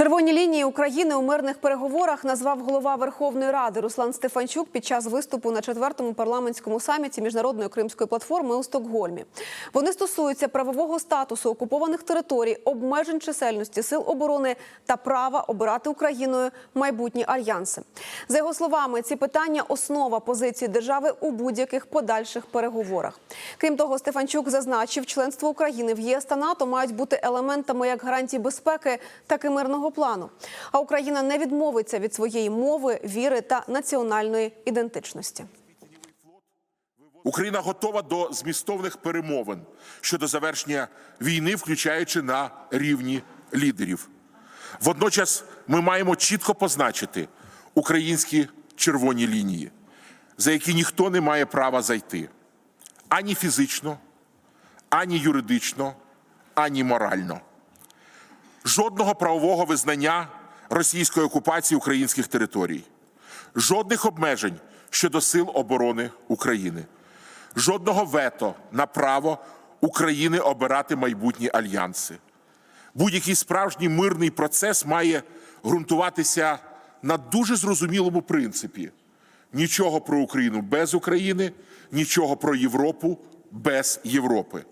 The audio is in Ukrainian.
Червоні лінії України у мирних переговорах назвав голова Верховної Ради Руслан Стефанчук під час виступу на четвертому парламентському саміті міжнародної кримської платформи у Стокгольмі. Вони стосуються правового статусу окупованих територій, обмежень чисельності сил оборони та права обирати Україною майбутні альянси. За його словами, ці питання основа позиції держави у будь-яких подальших переговорах. Крім того, Стефанчук зазначив, членство України в ЄС та НАТО мають бути елементами як гарантії безпеки, так і мирного плану. А Україна не відмовиться від своєї мови, віри та національної ідентичності. Україна готова до змістовних перемовин щодо завершення війни, включаючи на рівні лідерів. Водночас ми маємо чітко позначити українські червоні лінії, за які ніхто не має права зайти ані фізично, ані юридично, ані морально. Жодного правового визнання російської окупації українських територій, жодних обмежень щодо сил оборони України, жодного вето на право України обирати майбутні альянси. Будь-який справжній мирний процес має ґрунтуватися на дуже зрозумілому принципі: нічого про Україну без України, нічого про Європу без Європи.